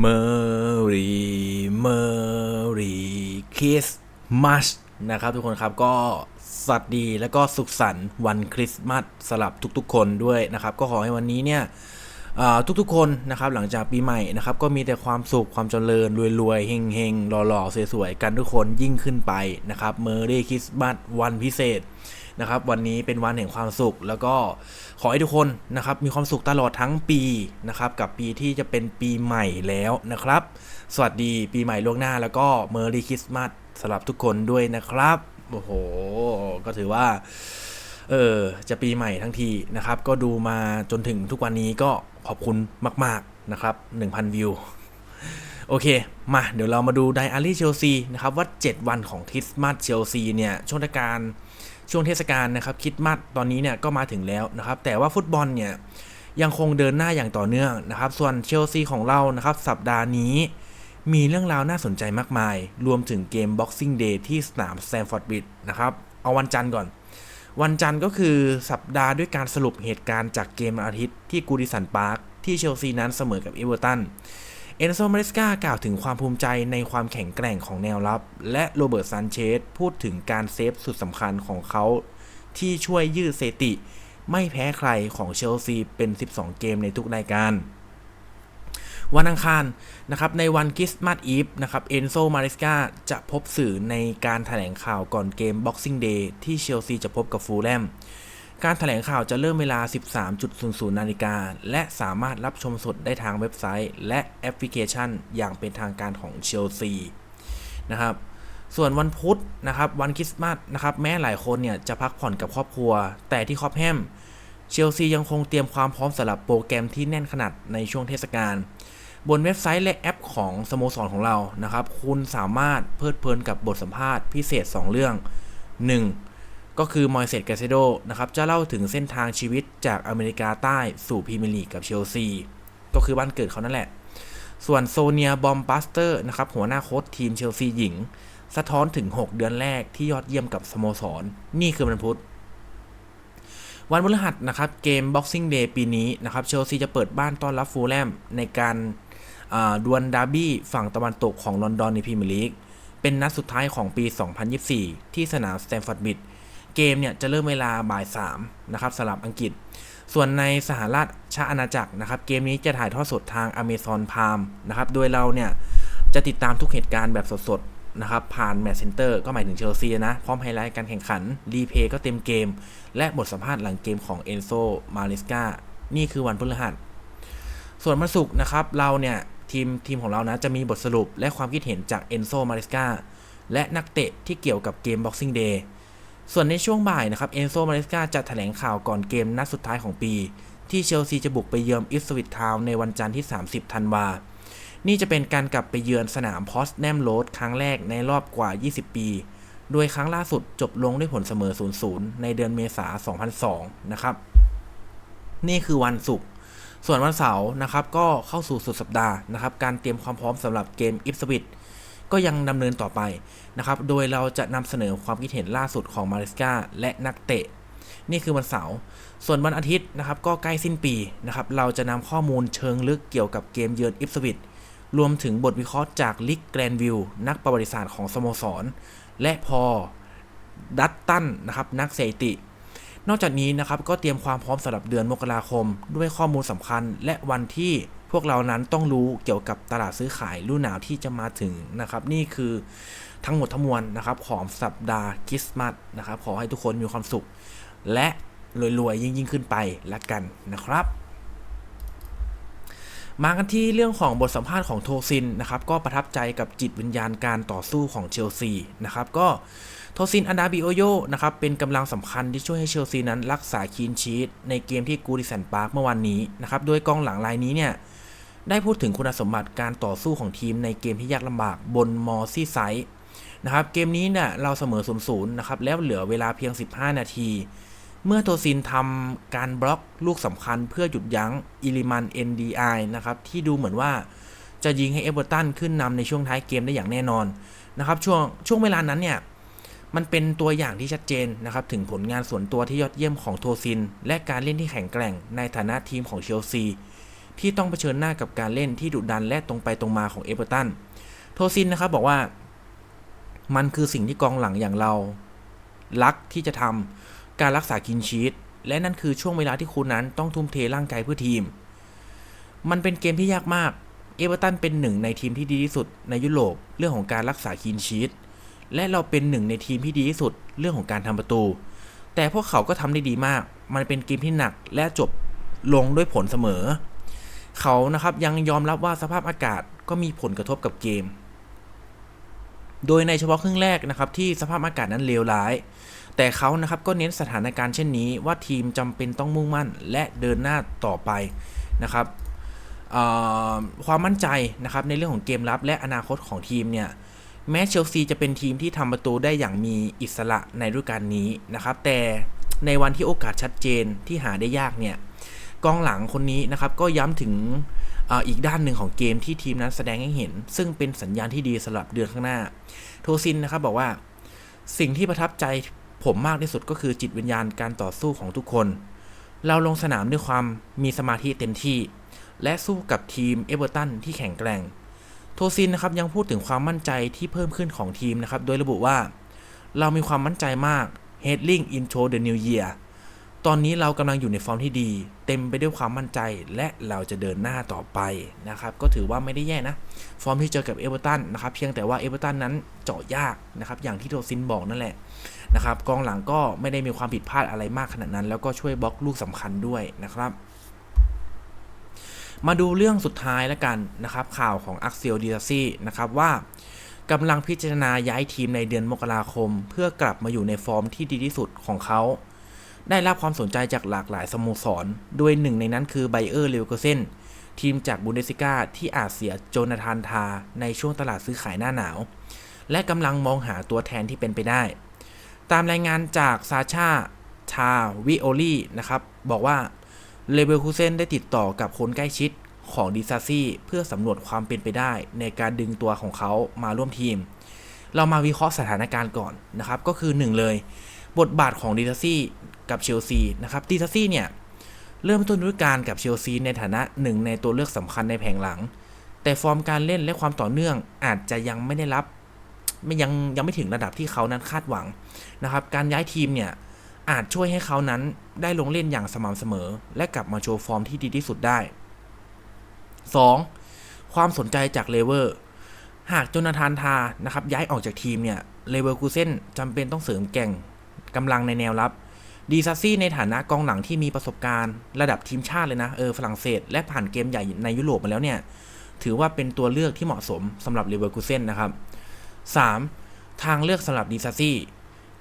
เมอรีเมอรีคริสต์มาสนะครับทุกคนครับก็สวัสดีแล้วก็สุขสันต์วันคริสต์มาสสลับทุกๆ คนด้วยนะครับ ก็ขอให้วันนี้เนี่ย ทุกๆคนนะครับหลังจากปีใหม่นะครับก็มีแต่ความสุขความเจริญรวยๆเฮงๆหล่อๆสวยๆกันทุกคนยิ่งขึ้นไปนะครับเมอร์รี่คริสต์มาสวันพิเศษนะครับวันนี้เป็นวันแห่งความสุข แล้วก็ขอให้ทุกคนนะครับมีความสุขตลอดทั้งปีนะครับกับปีที่จะเป็นปีใหม่แล้วนะครับ สวัสดีปีใหม่ล่วงหน้า แล้วก็เมอร์รี่คริสต์มาสสำหรับทุกคนด้วยนะครับโอ้โห ก็ถือว่า เออจะปีใหม่ทั้งทีนะครับ ก็ดูมาจนถึงทุกวันนี้ก็ขอบคุณมาก ๆ นะครับ 1,000 วิว โอเค มาเดี๋ยวเรามาดูไดอารี่เชลซีนะครับว่า 7 วันของคริสต์มาสเชลซีเนี่ยช่วงเทศกาลช่วงเทศกาลนะครับคริสต์มาสตอนนี้เนี่ยก็มาถึงแล้วนะครับ แต่ว่าฟุตบอลเนี่ยยังคงเดินหน้าอย่างต่อเนื่องนะครับ ส่วนเชลซีของเรานะครับ สัปดาห์นี้มีเรื่องราวน่าสนใจมากมาย รวมถึงเกม Boxing Day ที่สนามแซมฟอร์ดบิดนะครับ เอาวันจันทร์ก่อน วันจันทร์ก็คือสัปดาห์ด้วยการสรุปเหตุการณ์จากเกมอาทิตย์ที่กูดิสันพาร์คที่เชลซีนั้นเสมอกับเอเวอร์ตันเอนโซมาริสกากล่าวถึงความภูมิใจในความแข็งแกร่งของแนวรับ และโรเบิร์ตซานเชสพูดถึงการเซฟสุดสำคัญของเขา ที่ช่วยยืดสถิติ ไม่แพ้ใครของเชลซีเป็น 12 เกมในทุกรายการ วันอังคารนะครับในวันคริสต์มาสอีฟนะครับเอนโซมาริสกาจะพบสื่อในการถแถลงข่าวก่อนเกม Boxing Day ที่เชลซีจะพบกับฟูลแลมการถแถลงข่าวจะเริ่มเวลา 13.00 นาฬิกา และสามารถรับชมสดได้ทางเว็บไซต์ และแอปพลิเคชันอย่างเป็นทางการของเชลซีนะครับส่วนวันพุธนะครับวันคริสต์มาสนะครับแม้หลายคนเนี่ยจะพักผ่อนกับครอบครัว แต่ที่คอปแฮมเชลซียังคงเตรียมความพร้อมสำหรับโปรแกรมที่แน่นขนาดในช่วงเทศกาล บนเว็บไซต์และแอปของสโมสรของเรานะครับ คุณสามารถเพลิดเพลินกับบทสัมภาษณ์พิเศษ 2 เรื่อง 1. ก็คือมอยเซตกาเซโดนะครับจะเล่าถึงเส้นทางชีวิตจากอเมริกาใต้สู่พรีเมียร์ลีกกับเชลซี ก็คือบ้านเกิดเขานั่นแหละ ส่วนโซเนียบอมบัสเตอร์นะครับหัวหน้าโค้ชทีมเชลซีหญิง สะท้อนถึง 6 เดือนแรกที่ยอดเยี่ยมกับสโมสร นี่คือวันพุธวันพฤหัสนะครับเกม Boxing Day ปีนี้นะครับเชลซีจะเปิดบ้านต้อนรับฟูลแลมในการ ดวลดาร์บี้ฝั่งตะวันตกของลอนดอนในพรีเมียร์ลีก เป็นนัดสุดท้ายของปี 2024 ที่สนามสแตมฟอร์ดบิดเกมเนี่ยจะเริ่มเวลาบ่าย3นะครับสำหรับอังกฤษ ส่วนในสหราชอาณาจักรนะครับ เกมนี้จะถ่ายทอดสดทาง Amazon Prime นะครับ โดยเราเนี่ยจะติดตามทุกเหตุการณ์แบบสดๆนะครับ ผ่านแมตช์เซ็นเตอร์ก็หมายถึงเชลซีนะ พร้อมไฮไลท์การแข่งขัน รีเพย์ก็เต็มเกม และบทสัมภาษณ์หลังเกมของเอนโซมาริสกานี่คือวันพฤหัส ส่วนวันศุกร์นะครับเราเนี่ย ทีมทีมของเรานะจะมีบทสรุปและความคิดเห็นจากเอนโซมาริสกาและนักเตะที่เกี่ยวกับเกม Boxing Day ส่วนในช่วงบ่ายนะครับเอนโซมาริสกาจะแถลงข่าวก่อนเกมนัดสุดท้ายของปี ที่เชลซีจะบุกไปเยือนอิสวิตทาวในวันจันทร์ที่ 30 ธันวา นี่จะเป็นการกลับไปเยือนสนามพอสแนมโรดครั้งแรกในรอบกว่า 20 ปี โดยครั้งล่าสุดจบลงด้วยผลเสมอ 0-0 ในเดือนเมษา 2002 นะครับ นี่คือวันศุกร์ ส่วนวันเสาร์นะครับก็เข้าสู่สุดสัปดาห์นะครับการเตรียมความพร้อมสำหรับเกมอิฟสวิตก็ยังดำเนินต่อไปนะครับโดยเราจะนำเสนอความคิดเห็นล่าสุดของมาริสกาและนักเตะ นี่คือวันเสาร์ส่วนวันอาทิตย์นะครับก็ใกล้สิ้นปีนะครับเราจะนำข้อมูลเชิงลึกเกี่ยวกับเกมเยือนอิฟสวิตรวมถึงบทวิเคราะห์จากลิกแกรนวิลนักประวัติศาสตร์ของสโมสร และพอดัตตันนะครับนักสถิติ นอกจากนี้นะครับก็เตรียมความพร้อมสำหรับเดือนมกราคม ด้วยข้อมูลสำคัญ และวันที่พวกเรานั้นต้องรู้เกี่ยวกับตลาดซื้อขายรุ่นหนาวที่จะมาถึงนะครับนี่คือทั้งหมดทั้งมวลนะครับของสัปดาห์คริสต์มาสนะครับขอให้ทุกคนมีความสุข และรวยๆยิ่งๆขึ้นไปละกันนะครับมากันที่เรื่องของบทสัมภาษณ์ของโทซินนะครับก็ประทับใจกับจิตวิญญาณการต่อสู้ของเชลซีนะครับก็ โทซินอันดาบิโอโยนะครับเป็นกำลังสำคัญที่ช่วยให้เชลซีนั้นรักษาคีนชีตในเกมที่กูดิสันพาร์คเมื่อวานนี้นะครับโดยกองหลังรายนี้เนี่ยได้พูดถึงคุณสมบัติการต่อสู้ของทีมในเกมที่ยากลำบากบนมอร์ซี่ไซด์นะครับเกมนี้เนี่ยเราเสมอ0ูนย์นะครับแล้วเหลือเวลาเพียง 15 นาที เมื่อโทซินทำการบล็อกลูกสำคัญเพื่อหยุดยั้งอิลิมัน NDI นะครับที่ดูเหมือนว่าจะยิงให้เอเวอร์ตันขึ้นนำในช่วงท้ายเกมได้อย่างแน่นอนนะครับช่วงช่วงเวลานั้นเนี่ย มันเป็นตัวอย่างที่ชัดเจนนะครับถึงผลงานส่วนตัวที่ยอดเยี่ยมของโทซิน และการเล่นที่แข็งแกร่งในฐานะทีมของเชลซีที่ต้องเผชิญหน้ากับการเล่นที่ดุดันและตรงไปตรงมาของเอเวอร์ตันโทซินนะครับบอกว่า มันคือสิ่งที่กองหลังอย่างเรารักที่จะทำการรักษากินชีตและนั่นคือช่วงเวลาที่คุณนั้นต้องทุ่มเทร่างกายเพื่อทีม มันเป็นเกมที่ยากมาก เอเวอร์ตันเป็นหนึ่งในทีมที่ดีที่สุดในยุโรปเรื่องของการรักษาคีนชีต และเราเป็นหนึ่งในทีมที่ดีที่สุดเรื่องของการทำประตู แต่พวกเขาก็ทำได้ดีมาก มันเป็นเกมที่หนักและจบลงด้วยผลเสมอ เขานะครับยังยอมรับว่าสภาพอากาศก็มีผลกระทบกับเกม โดยในเฉพาะครึ่งแรกนะครับที่สภาพอากาศนั้นเลวร้าย แต่เขานะครับก็เน้นสถานการณ์เช่นนี้ว่าทีมจำเป็นต้องมุ่งมั่น และเดินหน้าต่อไปนะครับความมั่นใจนะครับในเรื่องของเกมรับและอนาคตของทีมเนี่ย แม้เชลซีจะเป็นทีมที่ทำประตูได้อย่างมีอิสระในฤดูกาลนี้นะครับ แต่ในวันที่โอกาสชัดเจนที่หาได้ยากเนี่ยกองหลังคนนี้นะครับก็ย้ำถึงออีกด้านหนึ่งของเกมที่ทีมนั้นแสดงให้เห็น ซึ่งเป็นสัญญาณที่ดีสำหรับเดือนข้างหน้า โทซินนะครับบอกว่าสิ่งที่ประทับใจผมมากที่สุดก็คือจิตวิญญาณการต่อสู้ของทุกคน เราลงสนามด้วยความมีสมาธิเต็มที่ และสู้กับทีมเอเวอร์ตันที่แข็งแกร่ง โทซินนะครับยังพูดถึงความมั่นใจที่เพิ่มขึ้นของทีมนะครับ โดยระบุว่า เรามีความมั่นใจมาก heading into the new year ตอนนี้เรากำลังอยู่ในฟอร์มที่ดี เต็มไปด้วยความมั่นใจและเราจะเดินหน้าต่อไปนะครับ ก็ถือว่าไม่ได้แย่นะ ฟอร์มที่เจอกับเอเวอร์ตันนะครับเพียงแต่ว่าเอเวอร์ตันนั้นเจาะยากนะครับ อย่างที่โทซินบอกนั่นแหละนะครับกองหลังก็ไม่ได้มีความผิดพลาดอะไรมากขนาดนั้น แล้วก็ช่วยบล็อกลูกสำคัญด้วยนะครับ มาดูเรื่องสุดท้ายแล้วกันนะครับข่าวของอักเซียลดีซี่นะครับว่ากำลังพิจารณาย้ายทีมในเดือนมกราคม เพื่อกลับมาอยู่ในฟอร์มที่ดีที่สุดของเขา ได้รับความสนใจจากหลากหลายสโมสรโดยหนึ่งในนั้นคือไบเออร์เลวเกเซนทีมจากบุนเดสิก้าที่อาจเสียโจนาธานทาในช่วงตลาดซื้อขายหน้าหนาว และกำลังมองหาตัวแทนที่เป็นไปได้ ตามรายงานจากซาชาชาวิโอลีนะครับบอกว่า เลเวลคูเซนได้ติดต่อกับคนใกล้ชิดของดิซาซี่เพื่อสำรวจความเป็นไปได้ในการดึงตัวของเขามาร่วมทีม เรามาวิเคราะห์สถานการณ์ก่อนนะครับ ก็คือ 1 เลย บทบาทของดิซาซี่กับเชลซีนะครับดิซาซี่เนี่ย เริ่มต้นฤดูกาลกับเชลซีในฐานะหนึ่งในตัวเลือกสำคัญในแผงหลัง แต่ฟอร์มการเล่นและความต่อเนื่องอาจจะยังไม่ได้รับไม่ยังยังไม่ถึงระดับที่เขานั้นคาดหวังนะครับ การย้ายทีมเนี่ย อาจช่วยให้เขานั้นได้ลงเล่นอย่างสม่ำเสมอ และกลับมาโชว์ฟอร์มที่ดีที่สุดได้ 2. ความสนใจจากเลเวอร์ หากโจนาธานทานะครับย้ายออกจากทีมเนี่ยเลเวอร์คูเซนจำเป็นต้องเสริมแก่งกำลังในแนวรับดีซัซี่ในฐานะกองหลังที่มีประสบการณ์ระดับทีมชาติเลยนะเออฝรั่งเศส และผ่านเกมใหญ่ในยุโรปมาแล้วเนี่ย ถือว่าเป็นตัวเลือกที่เหมาะสมสำหรับเลเวอร์คูเซนนะครับ 3. ทางเลือกสำหรับดีซัซี่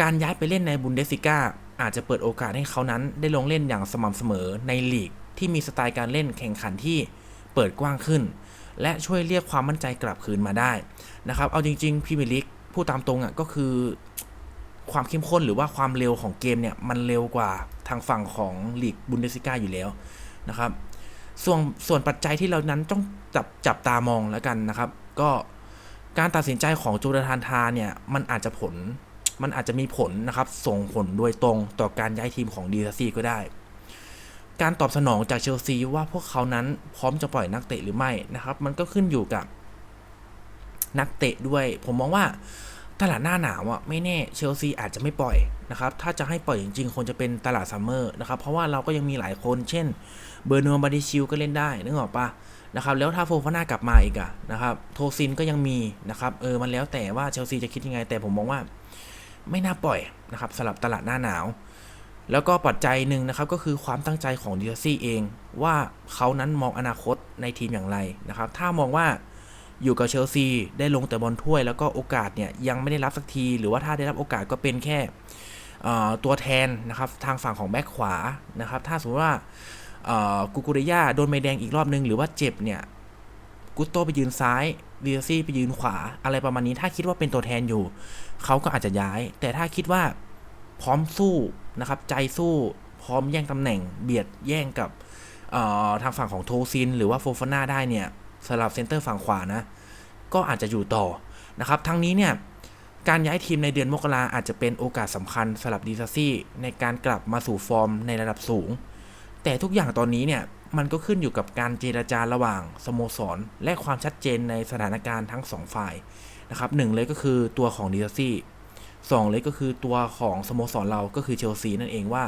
การย้ายไปเล่นในบุนเดสิก้าอาจจะเปิดโอกาสให้เขานั้นได้ลงเล่นอย่างสม่ำเสมอในลีกที่มีสไตล์การเล่นแข่งขันที่เปิดกว้างขึ้น และช่วยเรียกความมั่นใจกลับคืนมาได้นะครับ เอาจริงๆพรีเมียร์ลีกพูดตามตรงอะก็คือความเข้มข้นหรือว่าความเร็วของเกมเนี่ยมันเร็วกว่าทางฝั่งของลีกบุนเดสิก้าอยู่แล้วนะครับ ส่วนส่วนปัจจัยที่เรานั้นต้องจับจับตามองแล้วกันนะครับ ก็การตัดสินใจของจูดาธานทาเนี่ยมันอาจจะผล มันอาจจะมีผลนะครับ ส่งผลโดยตรงต่อการย้ายทีมของดีซีก็ได้ การตอบสนองจากเชลซีว่าพวกเขานั้นพร้อมจะปล่อยนักเตะหรือไม่นะครับ มันก็ขึ้นอยู่กับนักเตะด้วย ผมมองว่าตลาดหน้าหนาวอะไม่แน่เชลซีอาจจะไม่ปล่อยนะครับ ถ้าจะให้ปล่อยจริงๆคงจะเป็นตลาดซัมเมอร์นะครับ เพราะว่าเราก็ยังมีหลายคน เช่น เบอร์นัวบาดิชิลก็เล่นได้นึกออกปะนะครับ แล้วถ้าโฟฟาน่ากลับมาอีกอะนะครับ โทซินก็ยังมีนะครับ เออ มันแล้วแต่ว่าเชลซีจะคิดยังไง แต่ผมมองว่า ไม่น่าปล่อยนะครับสำหรับตลาดหน้าหนาว แล้วก็ปัจจัยหนึ่งนะครับก็คือความตั้งใจของดิซี่เอง ว่าเขานั้นมองอนาคตในทีมอย่างไรนะครับ ถ้ามองว่าอยู่กับเชลซีได้ลงแต่บอลถ้วย แล้วก็โอกาสเนี่ยยังไม่ได้รับสักที หรือว่าถ้าได้รับโอกาสก็เป็นแค่ตัวแทนนะครับทางฝั่งของแบ็คขวานะครับ ถ้าสมมติว่ากูกูเรย่าโดนใบแดงอีกรอบนึง หรือว่าเจ็บเนี่ยกุตโตไปยืนซ้าย เดียซี่ไปยืนขวาอะไรประมาณนี้ ถ้าคิดว่าเป็นตัวแทนอยู่ เขาก็อาจจะย้าย แต่ถ้าคิดว่าพร้อมสู้นะครับ ใจสู้พร้อมแย่งตำแหน่ง เบียดแย่งกับทางฝั่งของโทซิน หรือว่าโฟฟาน่าได้เนี่ยสำหรับเซนเตอร์ฝั่งขวานะ ก็อาจจะอยู่ต่อนะครับ ทั้งนี้เนี่ยการย้ายทีมในเดือนมกราอาจจะเป็นโอกาสสำคัญสำหรับดีซซี่ในการกลับมาสู่ฟอร์มในระดับสูง แต่ทุกอย่างตอนนี้เนี่ย มันก็ขึ้นอยู่กับการเจรจาระหว่างสโมสร และความชัดเจนในสถานการณ์ทั้งสองฝ่ายนะครับหนึ่งเลยก็คือตัวของดิซี่สองเลยก็คือตัวของสโมสรเราก็คือเชลซีนั่นเองว่า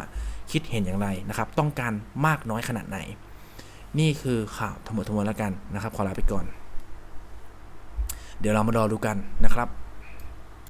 คิดเห็นอย่างไรนะครับ ต้องการมากน้อยขนาดไหน นี่คือข่าวทั้งหมดทั้งมวลแล้วกันนะครับ ขอลาไปก่อน เดี๋ยวเรามารอดูกันนะครับ